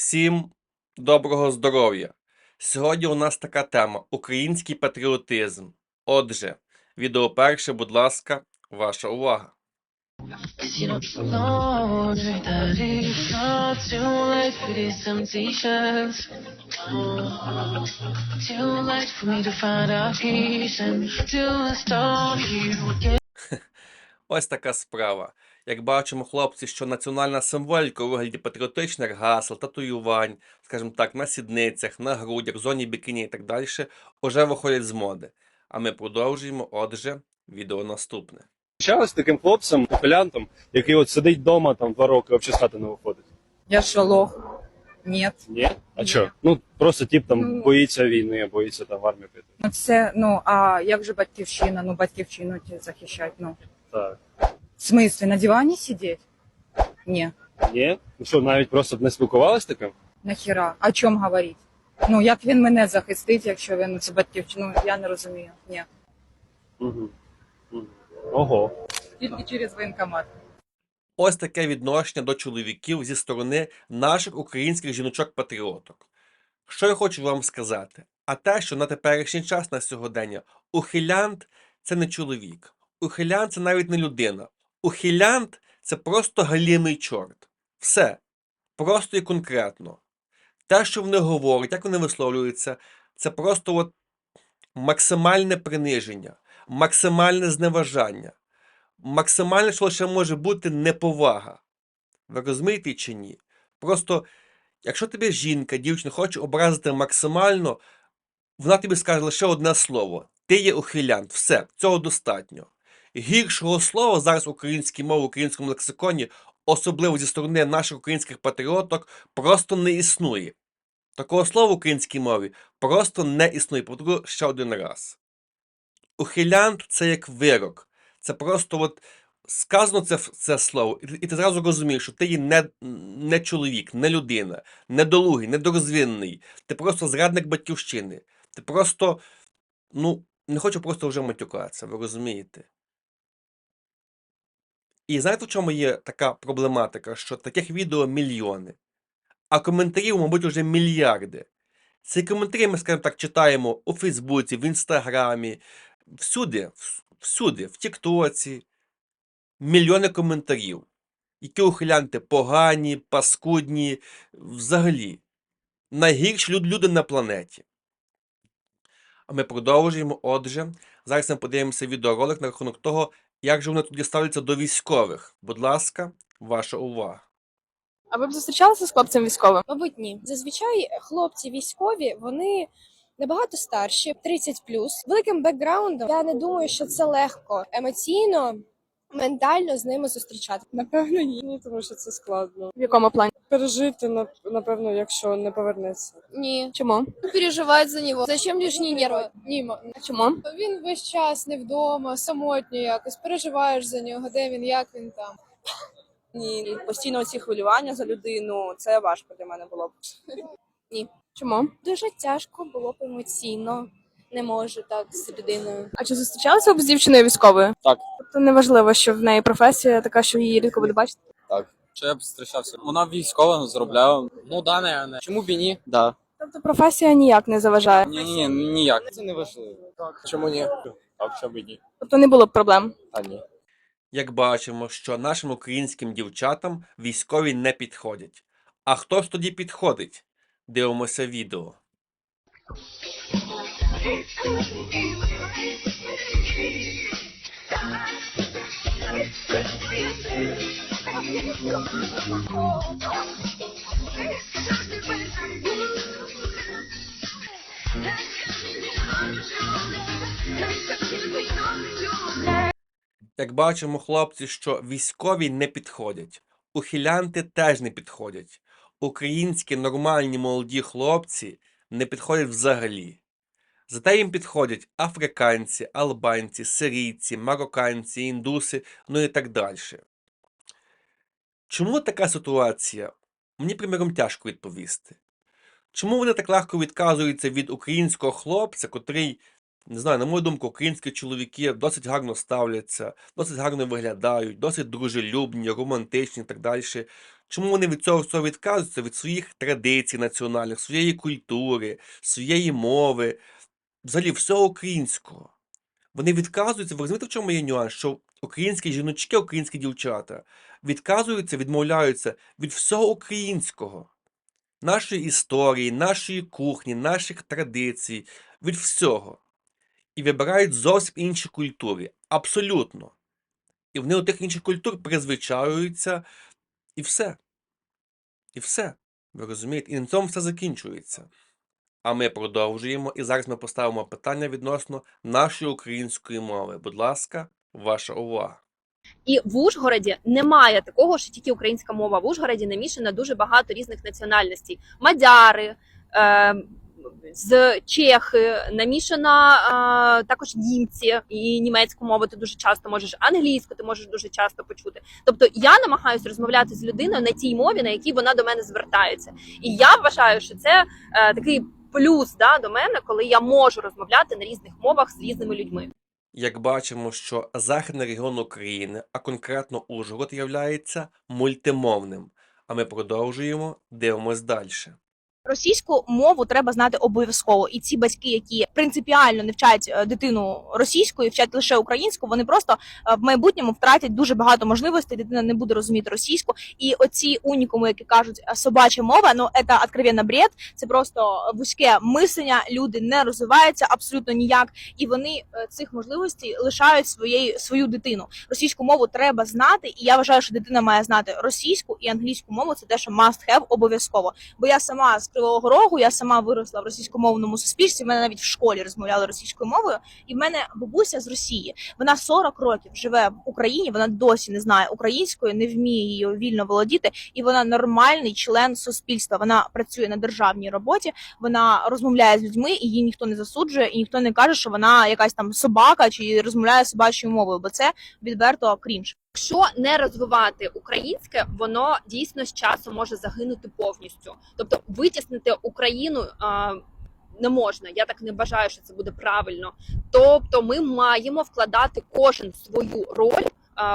Всім доброго здоров'я! Сьогодні у нас така тема український патріотизм. Отже, відео перше, будь ласка, ваша увага. Ось така справа. Як бачимо, хлопці, що національна символіка у вигляді патріотичних гасел, татуювань, скажімо так, на сідницях, на грудях, в зоні бікіні і так далі, уже виходять з моди. А ми продовжуємо. Отже, відео наступне. Зустрічалась таким хлопцем, ухилянтом, який от сидить вдома там два роки, взагалі з хати не виходить. Я что, лох? Нет. Ні? А що? Ну просто тип там Ну. боїться війни, боїться там в армію піти. Ну це, ну, а як же батьківщина? Ну, батьківщину ті захищать, ну. Так. В смысле, на дивані сидеть? Ні. Ні? Ну що, навіть просто б не спілкувалась таким? Нахіра? О чому говорить? Ну, як він мене захистить, якщо він це батьківщину? Я не розумію. Ні. Угу. Ого. Тільки через воєнкомат. Ось таке відношення до чоловіків зі сторони наших українських жіночок-патріоток. Що я хочу вам сказати? А те, що на теперішній час на сьогодення ухилянт це не чоловік, ухилянт це навіть не людина. Ухилянт це просто галімий чорт. Все. Просто і конкретно. Те, що вони говорять, як вони висловлюються, це просто от максимальне приниження, максимальне зневажання максимальне, що лише може бути неповага. Ви розумієте чи ні? Просто, якщо тебе жінка, дівчина хоче образити максимально, вона тобі скаже лише одне слово: ти є ухилянт. Все, цього достатньо. Гіршого слова зараз українській мові, українському лексиконі, особливо зі сторони наших українських патріоток, просто не існує. Такого слова в українській мові просто не існує. Повторю ще один раз. Ухилянт це як вирок. Це просто от сказано це, це слово, і, ти- зразу розумієш, що ти є не, не чоловік, не людина, недолугий, недорозвинений. Ти просто зрадник батьківщини. Ти просто, ну, не хочу просто вже матюкатися, ви розумієте? І знаєте, в чому є така проблематика, що таких відео мільйони, а коментарів, мабуть, вже мільярди. Ці коментарі ми, скажімо так, читаємо у Фейсбуці, в Інстаграмі, всюди, всюди, в Тіктоці, мільйони коментарів, які ухилянти погані, паскудні, взагалі. Найгірші люди на планеті. А ми продовжуємо. Отже, зараз ми подивимося відеоролик на рахунок того, як же вони тоді ставляться до військових. Будь ласка, ваша увага. А ви б зустрічалися з хлопцем військовим? Мабуть, ні. Зазвичай хлопці військові вони набагато старші, 30 великим бекграундом. Я не думаю, що це легко емоційно, ментально з ними зустрічати. Напевно, ні, ні, тому що це складно. В якому плані? Пережити, напевно, якщо не повернеться. Ні, Чому? переживають за нього. Зачем лишні нерви? Ні, А чому? він весь час не вдома, самотньо якось переживаєш за нього, де він, як він там. Ні, постійно ці хвилювання за людину, це важко для мене було б. Чому? Дуже тяжко було б емоційно. Не можу так з людиною. А чи зустрічалися ви б з дівчиною військовою? Так. Тобто неважливо, що в неї професія така, що її рідко буде бачити. Що я б зустрічався? Вона військова, заробляє. Ну да, не, Чому б і ні? Да. Тобто професія ніяк не заважає. Ні, ні, ні, ніяк. Це не важливо. Так. Чому ні? Так, чому і ні? Тобто не було б проблем. А ні. Як бачимо, що нашим українським дівчатам військові не підходять. А хто ж тоді підходить? Дивимося відео. Як бачимо, хлопці, що військові не підходять, ухилянти теж не підходять. Українські нормальні молоді хлопці не підходять взагалі. Зате їм підходять африканці, албанці, сирійці, марокканці, індуси, ну і так далі. Чому така ситуація? Мені, приміром, тяжко відповісти. Чому вони так легко відказуються від українського хлопця, котрий не знаю, на мою думку, українські чоловіки досить гарно ставляться, досить гарно виглядають, досить дружелюбні, романтичні і так далі. Чому вони від цього всього відказуються? Від своїх традицій національних, своєї культури, своєї мови, взагалі всього українського. Вони відказуються, ви розумієте, в чому є нюанс? Що українські жіночки, українські дівчата відказуються, відмовляються від всього українського, нашої історії, нашої кухні, наших традицій, від всього. І вибирають зовсім інші культури. Абсолютно. І вони до тих інших культур призвичаюються, і все. І все. Ви розумієте? І на цьому все закінчується. А ми продовжуємо, і зараз ми поставимо питання відносно нашої української мови. Будь ласка, ваша увага. І в Ужгороді немає такого, що тільки українська мова. В Ужгороді намішано дуже багато різних національностей: мадяри. Е, з Чехи намішана е, також німці і німецьку мову ти дуже часто можеш, англійську ти можеш дуже часто почути. Тобто я намагаюся розмовляти з людиною на тій мові, на якій вона до мене звертається. І я вважаю, що це е, такий плюс да, до мене, коли я можу розмовляти на різних мовах з різними людьми. Як бачимо, що західний регіон України, а конкретно Ужгород, являється мультимовним. А ми продовжуємо, дивимось далі. Російську мову треба знати обов'язково, і ці батьки, які принципіально не вчать е, дитину російською, вчать лише українську, вони просто е, в майбутньому втратять дуже багато можливостей. Дитина не буде розуміти російську. І оці унікуми, які кажуть е, собача мова, ну це откровенно бред. Це просто вузьке мислення. Люди не розвиваються абсолютно ніяк, і вони цих можливостей лишають своєї свою дитину. Російську мову треба знати, і я вважаю, що дитина має знати російську і англійську мову. Це те, що must have обов'язково. Бо я сама з Кривого Рогу, я сама виросла в російськомовному суспільстві. в мене навіть в школі розмовляли російською мовою. І в мене бабуся з Росії. Вона 40 років живе в Україні. Вона досі не знає української, не вміє її вільно володіти. І вона нормальний член суспільства. Вона працює на державній роботі. Вона розмовляє з людьми, і її ніхто не засуджує, і ніхто не каже, що вона якась там собака чи розмовляє собачою мовою, бо це відверто крінж. Якщо не розвивати українське, воно дійсно з часом може загинути повністю. Тобто витіснити Україну не можна. Я так не бажаю, що це буде правильно. Тобто, ми маємо вкладати кожен свою роль.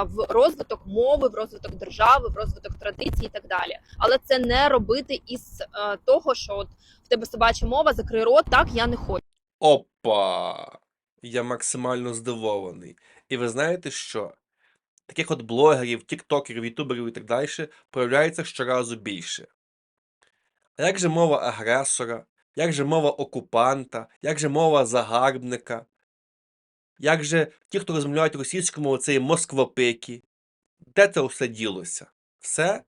В розвиток мови, в розвиток держави, в розвиток традицій і так далі, але це не робити із того, що от в тебе собача мова, закрий рот, так я не хочу. Опа! Я максимально здивований. І ви знаєте що? Таких от блогерів, тіктокерів, ютуберів і так далі появляється щоразу більше. А як же мова агресора? Як же мова окупанта? Як же мова загарбника? Як же ті, хто розмовляють російською мовою, це є москвопики? Де це все ділося? Все?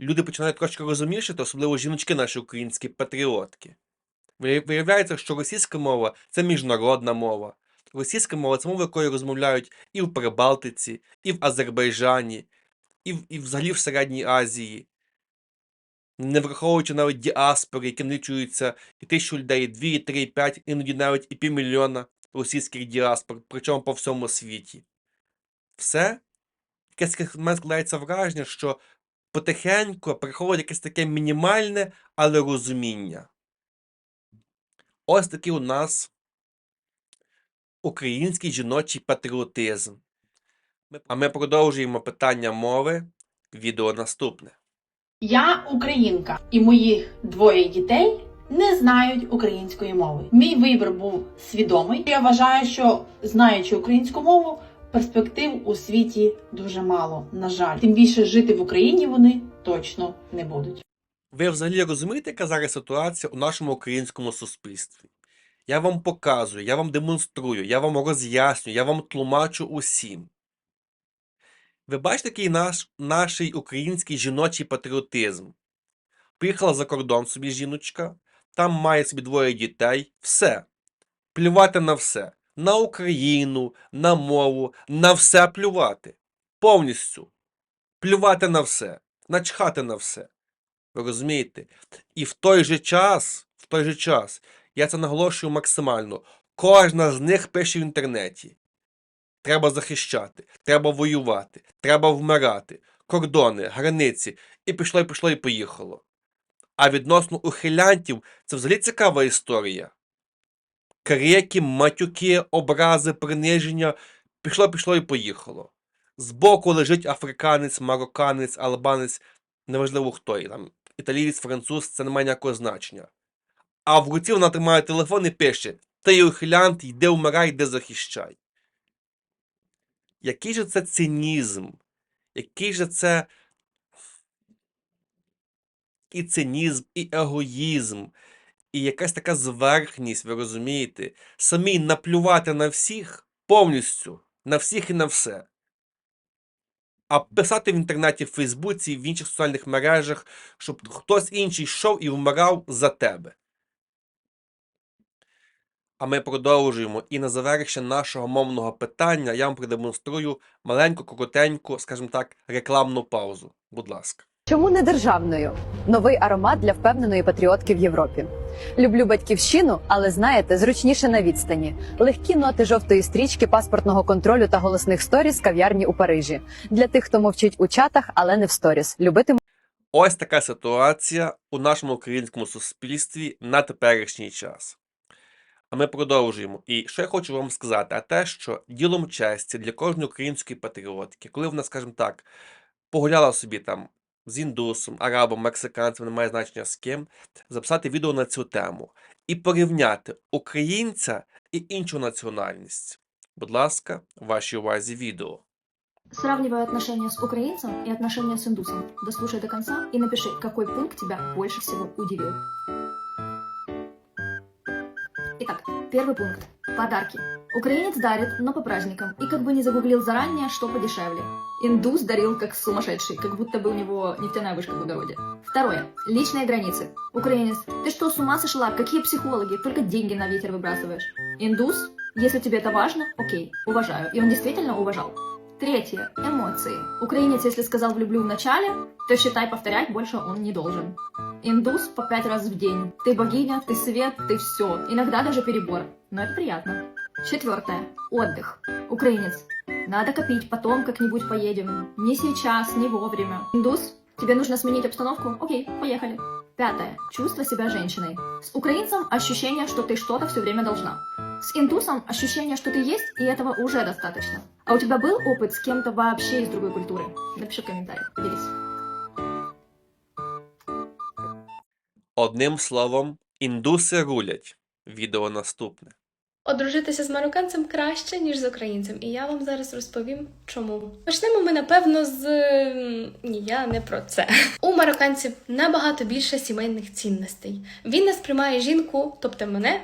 Люди починають трошки розумнішати, особливо жіночки наші українські патріотки. Виявляється, що російська мова це міжнародна мова. Російська мова це мова, якою розмовляють і в Прибалтиці, і в Азербайджані, і, в, і взагалі в Середній Азії. Не враховуючи навіть діаспори, які налічуються і тисячу людей, дві, і три, і п'ять, іноді навіть і півмільйона російських діаспор, причому по всьому світі. Все? Якесь мене складається враження, що потихеньку приходить якесь таке мінімальне, але розуміння. Ось такий у нас український жіночий патріотизм. А ми продовжуємо питання мови. Відео наступне. Я українка, і моїх двоє дітей не знають української мови. Мій вибір був свідомий. Я вважаю, що знаючи українську мову, перспектив у світі дуже мало. На жаль, тим більше жити в Україні вони точно не будуть. Ви взагалі розумієте, яка зараз ситуація у нашому українському суспільстві? Я вам показую, я вам демонструю, я вам роз'яснюю, я вам тлумачу усім. Ви бачите, який наш, наш український жіночий патріотизм? Приїхала за кордон собі жіночка, там має собі двоє дітей, все. Плювати на все. На Україну, на мову, на все плювати. Повністю. Плювати на все. Начхати на все. Ви розумієте? І в той же час, в той же час, я це наголошую максимально. Кожна з них пише в інтернеті. Треба захищати, треба воювати, треба вмирати. Кордони, границі. І пішло, і пішло, і поїхало. А відносно ухилянтів, це взагалі цікава історія. Крики, матюки, образи, приниження. Пішло, пішло і поїхало. Збоку лежить африканець, марокканець, албанець. неважливо хто є, там, італієць, француз, це не має ніякого значення. А в руці вона тримає телефон і пише: Ти ухилянт, йди вмирай, йди захищай. Який же це цинізм? Який же це і цинізм, і егоїзм, і якась така зверхність, ви розумієте? Самі наплювати на всіх повністю, на всіх і на все. А писати в інтернеті, в Фейсбуці, в інших соціальних мережах, щоб хтось інший йшов і вмирав за тебе. А ми продовжуємо. І на завершення нашого мовного питання я вам продемонструю маленьку, коротеньку, скажімо так, рекламну паузу. Будь ласка. Чому не державною? Новий аромат для впевненої патріотки в Європі. Люблю батьківщину, але знаєте, зручніше на відстані. Легкі ноти жовтої стрічки, паспортного контролю та голосних сторіс кав'ярні у Парижі. Для тих, хто мовчить у чатах, але не в сторіс. Любити Ось така ситуація у нашому українському суспільстві на теперішній час. Ми продовжуємо. І я хочу вам сказати, а те, що ділом честі для кожної української патріотки, коли вона, скажімо так, погуляла собі там з індусом, арабом, мексиканцем, немає значення з ким, записати відео на цю тему і порівняти українця і іншу національність. Будь ласка, вашій увазі відео. Сравнивая отношения с украинцем и отношения с индусом. Дослушай до конца и напиши, какой пункт тебя больше всего удивил. Итак, первый пункт. Подарки. Украинец дарит, но по праздникам. И как бы не загуглил заранее, что подешевле. Индус дарил как сумасшедший, как будто бы у него нефтяная вышка в огороде. Второе. Личные границы. Украинец. Ты что, с ума сошла? Какие психологи? Только деньги на ветер выбрасываешь. Индус. Если тебе это важно, окей, уважаю. И он действительно уважал. Третье. Эмоции. Украинец, если сказал «влюблю» в начале, то считай, повторять больше он не должен. Индус по пять раз в день. Ты богиня, ты свет, ты все. Иногда даже перебор. Но это приятно. Четвертое. Отдых. Украинец. Надо копить, потом как-нибудь поедем. Не сейчас, не вовремя. Индус. Тебе нужно сменить обстановку? Окей, поехали. Пятое. Чувство себя женщиной. С украинцем ощущение, что ты что-то все время должна. С индусом ощущение, что ты есть, и этого уже достаточно. А у тебя был опыт с кем-то вообще из другой культуры? Напиши в комментариях, поделись. Одним словом, індуси рулять. Відео наступне. Одружитися з марокканцем краще, ніж з українцем, і я вам зараз розповім, чому. Почнемо ми, напевно, з ні, я не про це. У марокканців набагато більше сімейних цінностей. Він не сприймає жінку, тобто мене,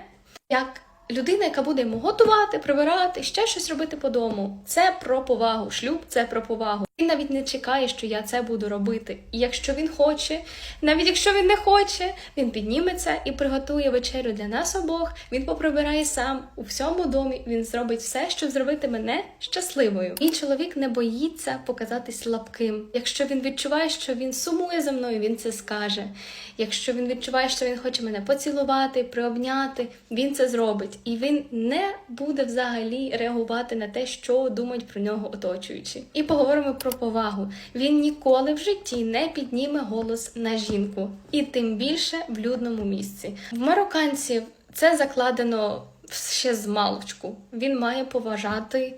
як людина, яка буде йому готувати, прибирати, ще щось робити по дому. Це про повагу. Шлюб це про повагу. Він навіть не чекає, що я це буду робити. І якщо він хоче, навіть якщо він не хоче, він підніметься і приготує вечерю для нас обох. Він поприбирає сам у всьому домі. Він зробить все, щоб зробити мене щасливою. І чоловік не боїться показатись слабким. Якщо він відчуває, що він сумує за мною, він це скаже. Якщо він відчуває, що він хоче мене поцілувати, приобняти, він це зробить. І він не буде взагалі реагувати на те, що думають про нього оточуючі. І поговоримо про повагу. Він ніколи в житті не підніме голос на жінку, і тим більше в людному місці. В марокканців це закладено ще з маличку. Він має поважати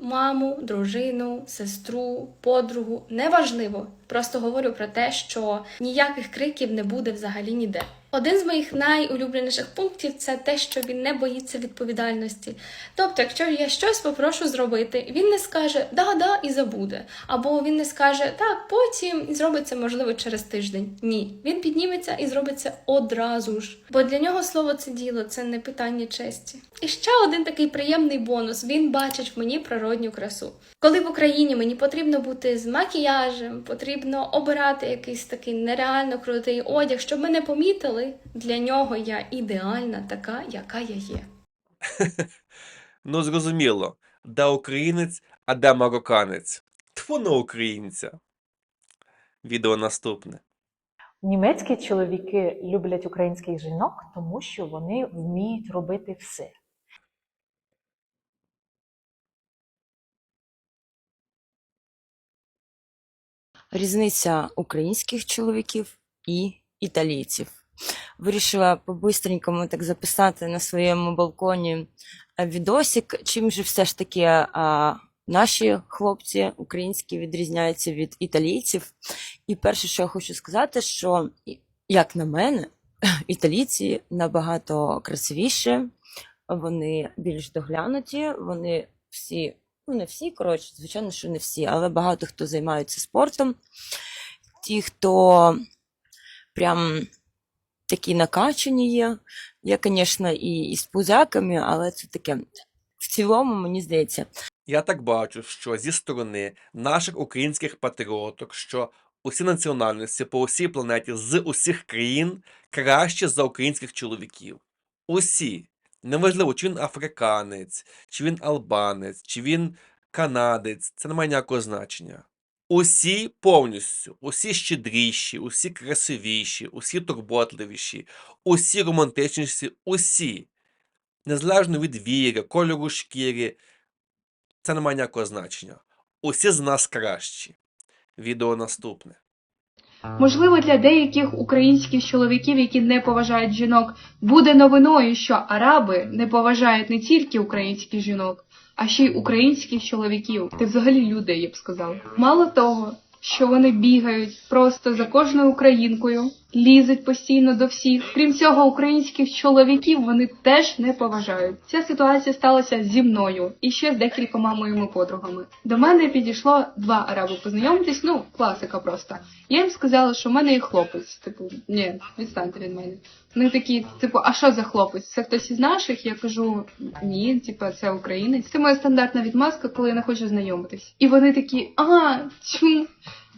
маму, дружину, сестру, подругу. Неважливо. Просто говорю про те, що ніяких криків не буде взагалі ніде. Один з моїх найулюбленіших пунктів це те, що він не боїться відповідальності. Тобто, якщо я щось попрошу зробити, він не скаже да, да і забуде. Або він не скаже так, потім і зробить це можливо через тиждень. Ні, він підніметься і зробить це одразу ж. Бо для нього слово це діло, це не питання честі. І ще один такий приємний бонус: він бачить в мені природню красу. Коли в Україні мені потрібно бути з макіяжем, потрібно обирати якийсь такий нереально крутий одяг, щоб мене помітили. Для нього я ідеальна, така, яка я є. Ну, зрозуміло, де українець, а де марокканець. Тьфу на українця. Відео наступне. Німецькі чоловіки люблять українських жінок, тому що вони вміють робити все. Різниця українських чоловіків і італійців. Вирішила по-бистренькому так записати на своєму балконі е, відосик, чим же все ж таки а, наші хлопці українські відрізняються від італійців. І перше, що я хочу сказати, що, як на мене, італійці набагато красивіші, вони більш доглянуті, вони всі, ну не всі, коротше, звичайно, що не всі, але багато хто займається спортом. Ті, хто прям такі накачані є. Я, звісно, і, і з пузяками, але це таке. В цілому, мені здається, Я так бачу, що зі сторони наших українських патріоток, що усі національності по усій планеті з усіх країн краще за українських чоловіків. Усі. Неважливо, чи він африканець, чи він албанець, чи він канадець, це не має ніякого значення. Усі повністю, усі щедріші, усі красивіші, усі турботливіші, усі романтичніші, усі. Незалежно від віри, кольору шкіри, це не має ніякого значення. Усі з нас кращі. Відео наступне. Можливо, для деяких українських чоловіків, які не поважають жінок, буде новиною, що араби не поважають не тільки українських жінок, а ще й українських чоловіків. Ти взагалі люди, я б сказала. Мало того, що вони бігають просто за кожною українкою, лізуть постійно до всіх. Крім цього, українських чоловіків вони теж не поважають. Ця ситуація сталася зі мною і ще з декількома моїми подругами. До мене підійшло два араби познайомитись. Ну, класика просто. Я їм сказала, що в мене є хлопець. Типу, ні, відстаньте від мене. Вони такі, типу, а що за хлопець? Це хтось із наших? Я кажу, ні, типу, це українець. Це моя стандартна відмазка, коли я не хочу знайомитись. І вони такі, а, чому?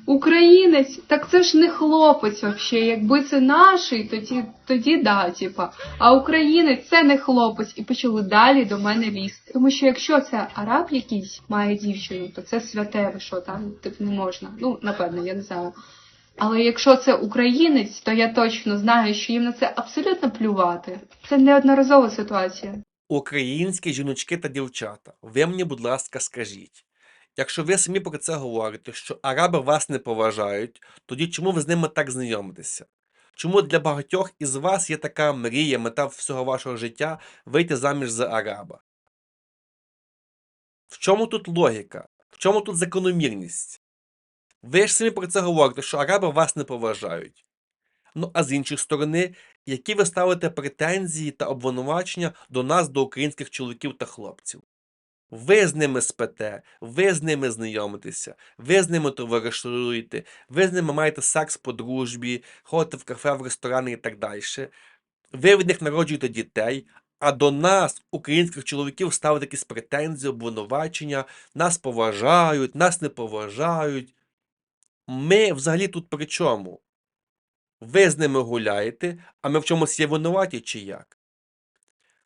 Українець, так це ж не хлопець вообще. Якби це наший, тоді, тоді да, типа. А українець це не хлопець. І почали далі до мене лізти. Тому що якщо це араб якийсь має дівчину, то це святе, що там типу не можна. Ну, напевно, я не знаю. Але якщо це українець, то я точно знаю, що їм на це абсолютно плювати. Це неодноразова ситуація. Українські жіночки та дівчата, ви мені, будь ласка, скажіть. Якщо ви самі про це говорите, що араби вас не поважають, тоді чому ви з ними так знайомитеся? Чому для багатьох із вас є така мрія, мета всього вашого життя вийти заміж за араба? В чому тут логіка? В чому тут закономірність? Ви ж самі про це говорите, що араби вас не поважають. Ну а з іншої сторони, які ви ставите претензії та обвинувачення до нас, до українських чоловіків та хлопців? Ви з ними спите, ви з ними знайомитеся, ви з ними товаришуєте, ви з ними маєте секс по дружбі, ходите в кафе, в ресторани і так далі. Ви від них народжуєте дітей, а до нас, українських чоловіків, ставите якісь претензії, обвинувачення, нас поважають, нас не поважають. Ми взагалі тут при чому? Ви з ними гуляєте, а ми в чомусь є винуваті чи як?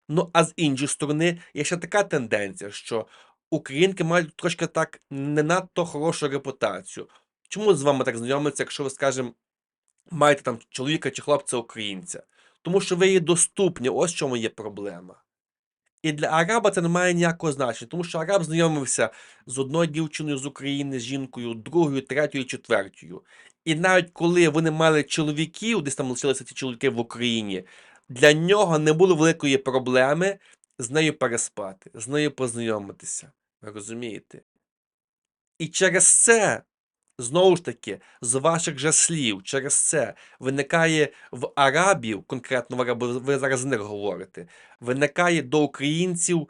Ну, а з іншої сторони, є ще така тенденція, що українки мають трошки так не надто хорошу репутацію. Чому з вами так знайомиться, якщо ви, скажімо, маєте там чоловіка чи хлопця українця? Тому що ви є доступні, ось в чому є проблема. І для араба це не має ніякого значення, тому що араб знайомився з одною дівчиною з України, з жінкою, другою, третьою, четвертою. І навіть коли вони мали чоловіків, десь там лишилися ці чоловіки в Україні, для нього не було великої проблеми з нею переспати, з нею познайомитися. Розумієте? І через це, знову ж таки, з ваших же слів, через це виникає в арабів, конкретно в арабів, ви зараз з них говорите, виникає до українців,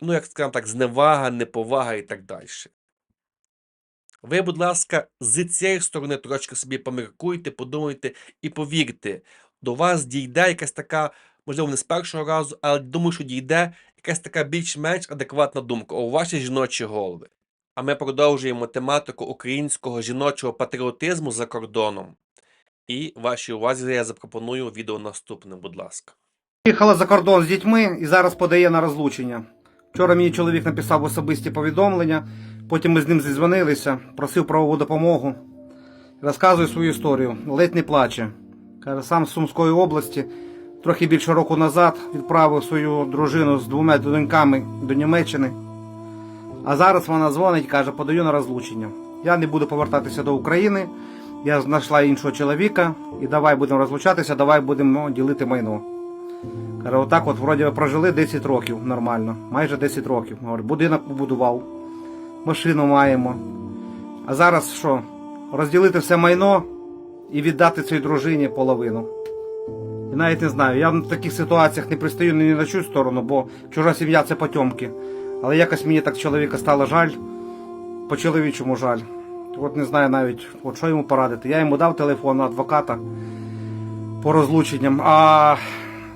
ну, як скажемо так, зневага, неповага і так далі. Ви, будь ласка, з цієї сторони трошки собі поміркуйте, подумайте і повірте, до вас дійде якась така, можливо, не з першого разу, але думаю, що дійде якась така більш-менш адекватна думка у ваші жіночі голови. А ми продовжуємо тематику українського жіночого патріотизму за кордоном. І вашій увазі я запропоную відео наступне, будь ласка. Їхала за кордон з дітьми і зараз подає на розлучення. Вчора мені чоловік написав особисті повідомлення, потім ми з ним зізвонилися, просив правову допомогу. Розказує свою історію, ледь не плаче. Каже, сам з Сумської області трохи більше року назад відправив свою дружину з двома доньками до Німеччини. А зараз вона дзвонить, каже, подаю на розлучення. Я не буду повертатися до України. Я знайшла іншого чоловіка і давай будемо розлучатися, давай будемо ділити майно. Каже, отак от вроді прожили 10 років нормально, майже 10 років. Говорю, будинок побудував, машину маємо. А зараз що? Розділити все майно і віддати цій дружині половину. І навіть не знаю, я в таких ситуаціях не пристаю ні на чию сторону, бо чужа сім'я це потьомки. Але якось мені так чоловіка стало жаль, по чоловічому жаль. От не знаю навіть, от що йому порадити. Я йому дав телефон адвоката по розлученням, а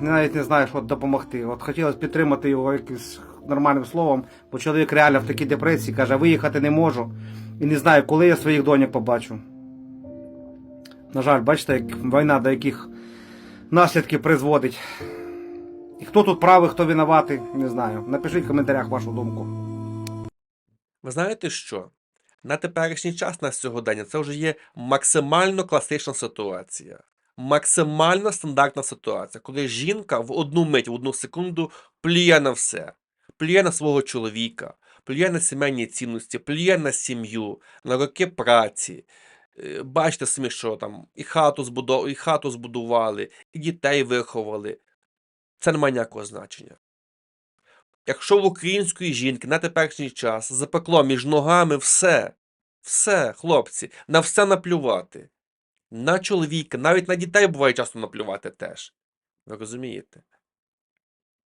навіть не знаю, що допомогти. От хотілося підтримати його якимось нормальним словом, бо чоловік реально в такій депресії каже, виїхати не можу і не знаю, коли я своїх доньок побачу. На жаль, бачите, як війна до яких наслідків призводить. І хто тут правий, хто винуватий, не знаю. Напишіть в коментарях вашу думку. Ви знаєте що? На теперішній час на сьогодення це вже є максимально класична ситуація. Максимально стандартна ситуація, коли жінка в одну мить, в одну секунду плює на все. Плює на свого чоловіка, плює на сімейні цінності, плює на сім'ю, на роки праці. Е, Бачите самі, що там і хату, збудов... і хату збудували, і дітей виховали. Це не має ніякого значення. Якщо в української жінки на теперішній час запекло між ногами все, все, хлопці, на все наплювати. На чоловіка, навіть на дітей буває часто наплювати теж. Ви розумієте?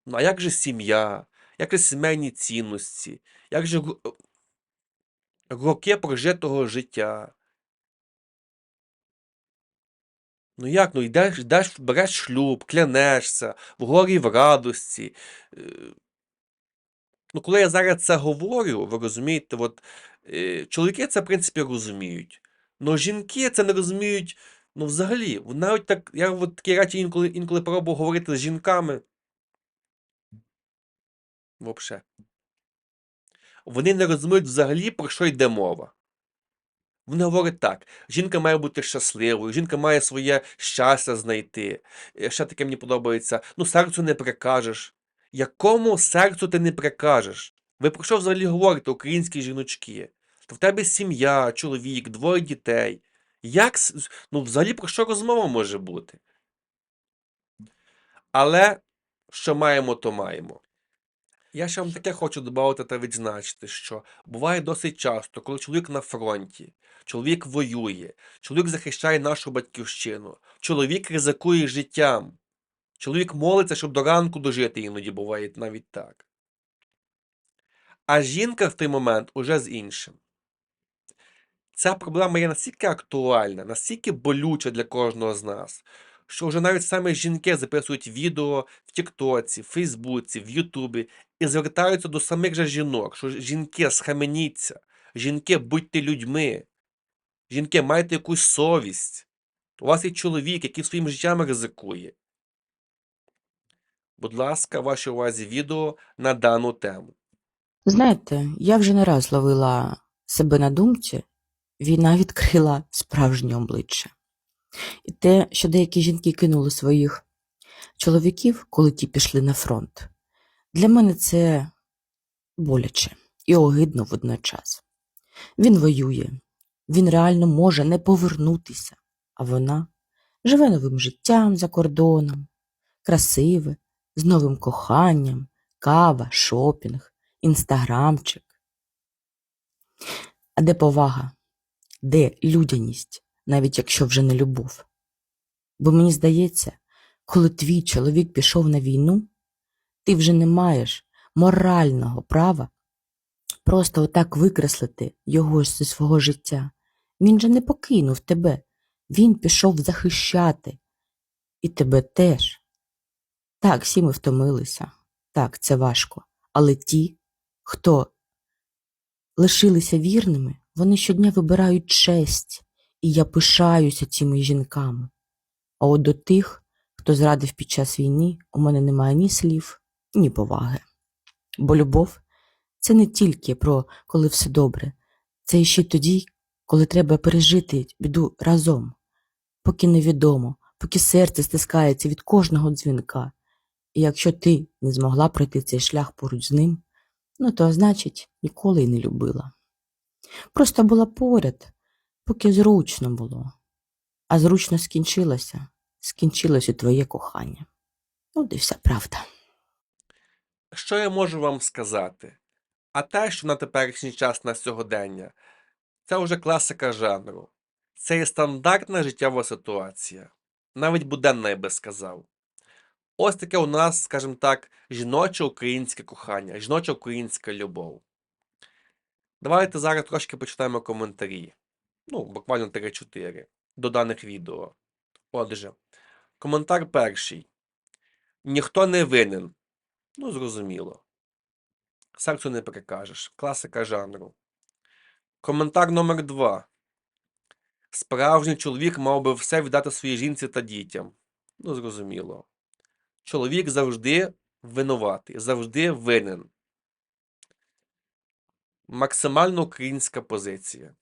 Ну а як же сім'я, як же сімейні цінності, як же ро- роки прожитого життя? Ну як, ну йдеш, йдеш, береш шлюб, клянешся, в горі й в радості. Е, Ну, коли я зараз це говорю, ви розумієте, от, е, чоловіки це, в принципі, розуміють. Но жінки це не розуміють, ну, взагалі. Навіть так, я от такі речі інколи, інколи пробував говорити з жінками. Вообще. Вони не розуміють взагалі, про що йде мова. Вони говорять так: жінка має бути щасливою, жінка має своє щастя знайти. Е, Ще таке мені подобається. Ну, серцю не прикажеш. Якому серцю ти не прикажеш? Ви про що взагалі говорите, українські жіночки? То в тебе сім'я, чоловік, двоє дітей. Як, ну, взагалі про що розмова може бути? Але що маємо, то маємо. Я ще вам таке хочу додати та відзначити, що буває досить часто, коли чоловік на фронті, чоловік воює, чоловік захищає нашу батьківщину, чоловік ризикує життям, чоловік молиться, щоб до ранку дожити, іноді буває навіть так. А жінка в той момент уже з іншим. Ця проблема є настільки актуальна, настільки болюча для кожного з нас, що вже навіть саме жінки записують відео в Тіктоці, в Фейсбуці, в Ютубі і звертаються до самих же жінок, що жінки, схаменіться, жінки, будьте людьми, жінки, майте якусь совість. У вас є чоловік, який своїм життям ризикує. Будь ласка, вашій увазі відео на дану тему. Знаєте, я вже не раз ловила себе на думці, війна відкрила справжнє обличчя. І те, що деякі жінки кинули своїх чоловіків, коли ті пішли на фронт, для мене це боляче і огидно водночас. Він воює, він реально може не повернутися, а вона живе новим життям за кордоном, красиве, з новим коханням, кава, шопінг, інстаграмчик. А де повага? Де людяність, навіть якщо вже не любов? Бо мені здається, коли твій чоловік пішов на війну, ти вже не маєш морального права просто отак викреслити його зі свого життя. Він же не покинув тебе, він пішов захищати. І тебе теж. Так, всі ми втомилися. Так, це важко. Але ті, хто лишилися вірними, вони щодня вибирають честь, і я пишаюся цими жінками. А от до тих, хто зрадив під час війни, у мене немає ні слів, ні поваги. Бо любов це не тільки про коли все добре, це іще тоді, коли треба пережити біду разом, поки невідомо, поки серце стискається від кожного дзвінка. І якщо ти не змогла пройти цей шлях поруч з ним, ну то значить ніколи й не любила. Просто була поряд, поки зручно було, а зручно скінчилося, скінчилося твоє кохання. От і вся правда. Що я можу вам сказати? А те, що на теперішній час на сьогодення, це вже класика жанру. Це є стандартна життєва ситуація. Навіть буденна, я би сказав. Ось таке у нас, скажімо так, жіноче українське кохання, жіноча українська любов. Давайте зараз трошки почитаємо коментарі. Ну, буквально 3-4 до даних відео. Отже, коментар перший. Ніхто не винен. Ну, зрозуміло. Серцю не прикажеш. Класика жанру. Коментар номер 2. Справжній чоловік мав би все віддати своїй жінці та дітям. Ну, зрозуміло. Чоловік завжди винуватий, завжди винен. Максимально українська позиція.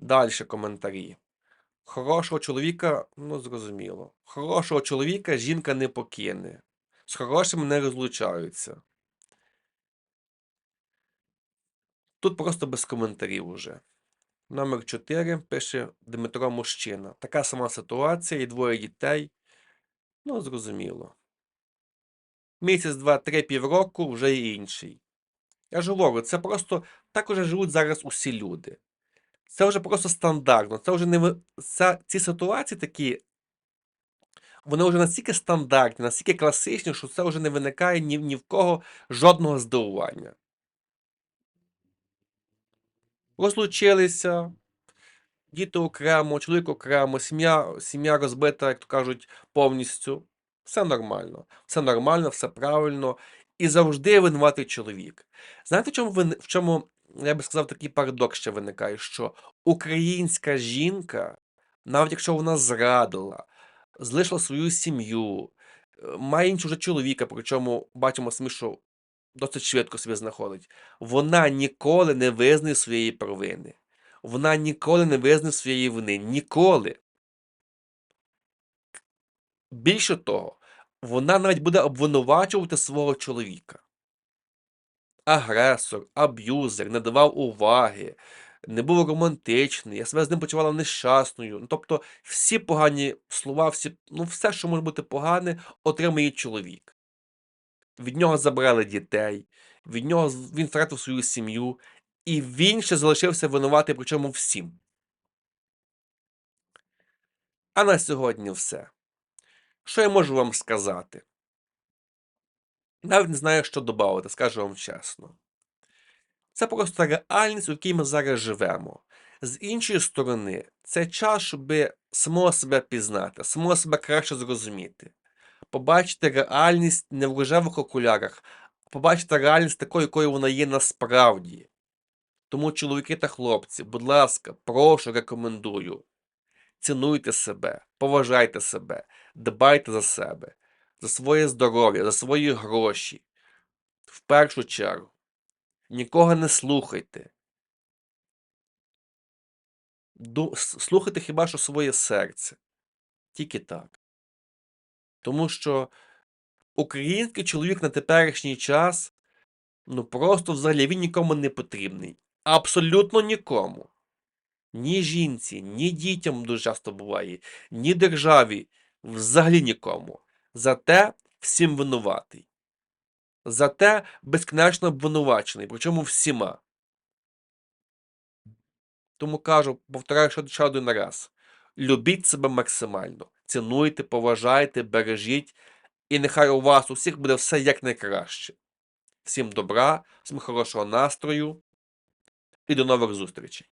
Далі коментарі. Хорошого чоловіка, ну зрозуміло. Хорошого чоловіка жінка не покине. З хорошим не розлучаються. Тут просто без коментарів уже. Номер 4 пише Дмитро Мужчина. Така сама ситуація і двоє дітей. Ну, зрозуміло. Місяць, два, три, півроку вже і інший. Я ж говорю, це просто так уже живуть зараз усі люди. Це вже просто стандартно. Це вже не це, ці ситуації такі, вони вже настільки стандартні, настільки класичні, що це вже не виникає ні, ні в кого жодного здивування. Розлучилися, діти окремо, чоловік окремо, сім'я, сім'я розбита, як то кажуть, повністю. Все нормально. Все нормально, все правильно. І завжди винуватий чоловік. Знаєте, в чому, в чому, я би сказав, такий парадокс ще виникає, що українська жінка, навіть якщо вона зрадила, залишила свою сім'ю, е, має іншого чоловіка, причому бачимо самі, що досить швидко собі знаходить, вона ніколи не визнає своєї провини. Вона ніколи не визнає своєї вини. Ніколи. Більше того, вона навіть буде обвинувачувати свого чоловіка. Агресор, аб'юзер, не давав уваги, не був романтичний, я себе з ним почувала нещасною. Ну, тобто всі погані слова, всі, ну, все, що може бути погане, отримає чоловік. Від нього забрали дітей, від нього він втратив свою сім'ю, і він ще залишився винуватий, причому всім. А на сьогодні все. Що я можу вам сказати? Навіть не знаю, що додати, скажу вам чесно. Це просто реальність, у якій ми зараз живемо. З іншої сторони, це час, щоб самого себе пізнати, самого себе краще зрозуміти, побачити реальність не в рожевих окулярах, а побачити реальність такою, якою вона є насправді. Тому, чоловіки та хлопці, будь ласка, прошу, рекомендую. Цінуйте себе, поважайте себе, дбайте за себе, за своє здоров'я, за свої гроші. В першу чергу. Нікого не слухайте. Слухайте хіба що своє серце. Тільки так. Тому що український чоловік на теперішній час, ну просто взагалі він нікому не потрібний. Абсолютно нікому. Ні жінці, ні дітям дуже часто буває, ні державі, взагалі нікому. Зате всім винуватий. Зате безкінечно обвинувачений, причому всіма. Тому кажу, повторяю ще ще один раз. Любіть себе максимально, цінуйте, поважайте, бережіть, і нехай у вас усіх буде все як найкраще. Всім добра, всім хорошого настрою і до нових зустрічей.